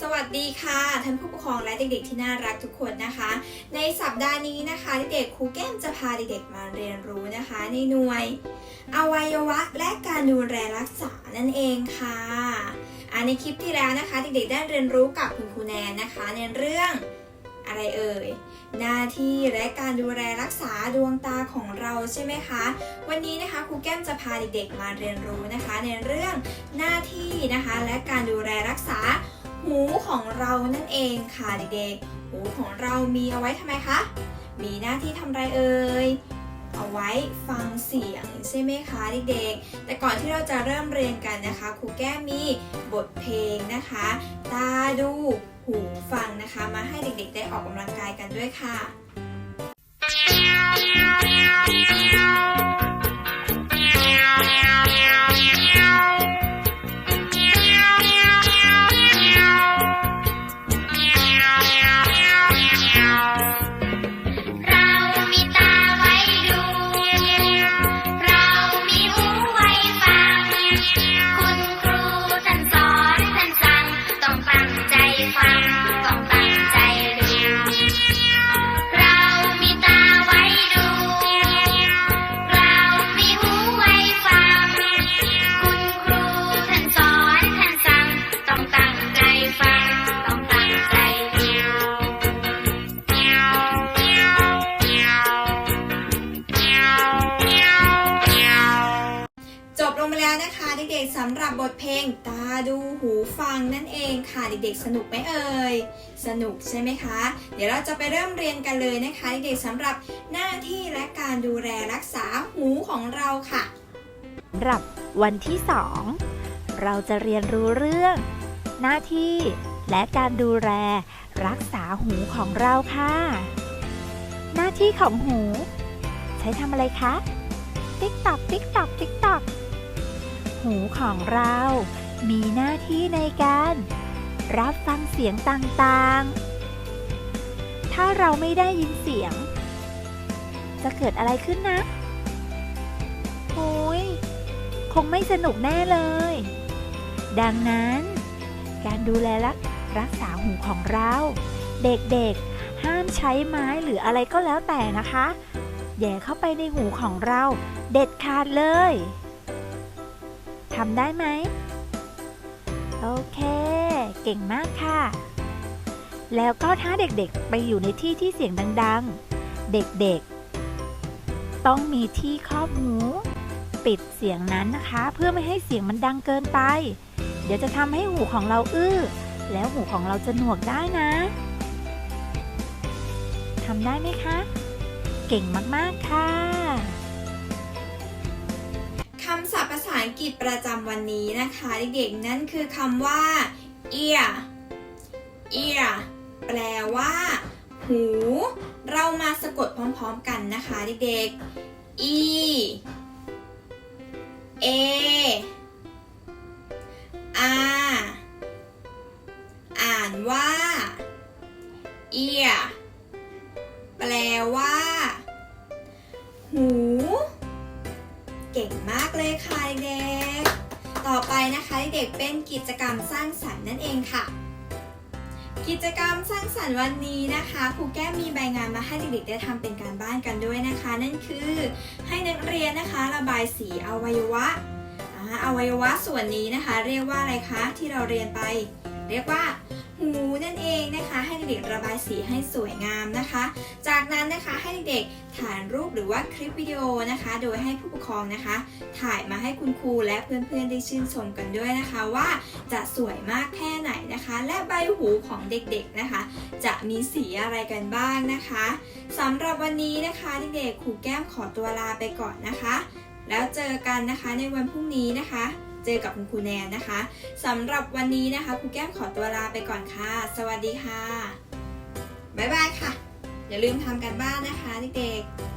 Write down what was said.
สวัสดีค่ะท่านผู้ปกครองและเด็กๆ ที่น่ารักทุกคนนะคะ ในสัปดาห์นี้นะคะเด็กๆครูแก้มจะพาเด็กๆมาเรียนรู้นะคะ ในหน่วย อวัยวะและการดูแลรักษานั่นเองค่ะอ่าในคลิปที่แล้วนะคะ เด็กๆได้เรียนรู้กับคุณครูแนนนะคะ ในเรื่องอะไรเอ่ยหน้าที่และการดูแลรักษาดวงตาของเราใช่ไหมคะ วันนี้นะคะครูแก้มจะพาเด็กๆมาเรียนรู้นะคะ ในเรื่องหน้าที่นะคะ และการดูแลรักษา หูของเรานั่นเองค่ะเด็กๆ หูของเรามีเอาไว้ทำไมคะ มีหน้าที่ทำอะไรเอ่ย เอาไว้ฟังเสียงใช่ไหมคะเด็กๆ แต่ก่อนที่เราจะเริ่มเรียนกันนะคะ ครูแก้มมีบทเพลงนะคะ ตาดูหูฟังนะคะ มาให้เด็กๆ ได้ออกกำลังกายกันด้วยค่ะ เด็กๆสำหรับบทเพลงตาดูหูฟังนั่นเองค่ะเด็กๆ สนุกไหมเอ่ยสนุกใช่ไหมคะ เดี๋ยวเราจะไปเริ่มเรียนกันเลยนะคะ เด็กๆสำหรับหน้าที่และการดูแลรักษาหูของเราค่ะสำหรับวันที่2เราจะเรียนรู้เรื่อง หน้าที่และการดูแลรักษาหูของเราค่ะ หน้าที่ของหู ใช้ทำอะไรคะ ติ๊กตอกติ๊กตอกติ๊กตอก หูของเรา มีหน้าที่ในการ รับฟังเสียงต่างๆ ถ้าเราไม่ได้ยินเสียง จะเกิดอะไรขึ้นนะโอ้ยคงไม่สนุกแน่เลย ดังนั้น การดูแลรักรักษาหูของเรา เด็กๆ ห้ามใช้ไม้หรืออะไรก็แล้วแต่นะคะ แย่เข้าไปในหูของเรา เด็ดขาดเลย ทำได้ไหม โอเค เก่งมากค่ะ แล้วก็ถ้าเด็กๆไปอยู่ในที่ที่เสียงดังๆ เด็กๆ ต้องมีที่ครอบหู ปิดเสียงนั้นนะคะ เพื่อไม่ให้เสียงมันดังเกินไป เดี๋ยวจะทำให้หูของเราอื้อ แล้วหูของเราจะหนวกได้นะทำได้ไหมคะ เก่งมาก ๆ ค่ะำศัพท์ภาษาอังกฤษประจำวันนี้นะคะเด็กๆนั่นคือคำว่า ear ear แปลว่า หู เรามาสะกดพร้อมๆกันนะคะเด็กๆ e a r อ่านว่า ear แปลว่า ก่งมากเลยค่ะเด็ก ต่อไปนะคะเด็กเป็นกิจกรรมสร้างสรรค์นั่นเองค่ะ กิจกรรมสร้างสรรค์วันนี้นะคะครูแก้มมีใบงานมาให้เด็กๆได้ทำเป็นการบ้านกันด้วยนะคะ นั่นคือให้นักเรียนนะคะระบายสีอวัยวะออวัยวะส่วนนี้นะคะ เรียกว่าอะไรคะที่เราเรียนไป เรียกว่า หูนั่นเองนะคะ ให้เด็กๆระบายสีให้สวยงามนะคะ จากนั้นนะคะให้เด็กๆถ่ายรูปหรือว่าคลิปวิดีโอนะคะ โดยให้ผู้ปกครองนะคะ ถ่ายมาให้คุณครูและเพื่อนๆได้ชื่นชมกันด้วยนะคะว่าจะสวยมากแค่ไหนนะคะ และใบหูของเด็กๆนะคะ จะมีสีอะไรกันบ้างนะคะสำหรับวันนี้นะคะเด็กๆครูแก้มขอตัวลาไปก่อนนะคะ แล้วเจอกันนะคะในวันพรุ่งนี้นะคะ เจอกับคุณครูแนนนะคะสำหรับวันนี้นะคะครูแก้มขอตัวลาไปก่อนค่ะ สวัสดีค่ะ บ๊ายบายค่ะ อย่าลืมทำกันบ้านนะคะเด็กๆ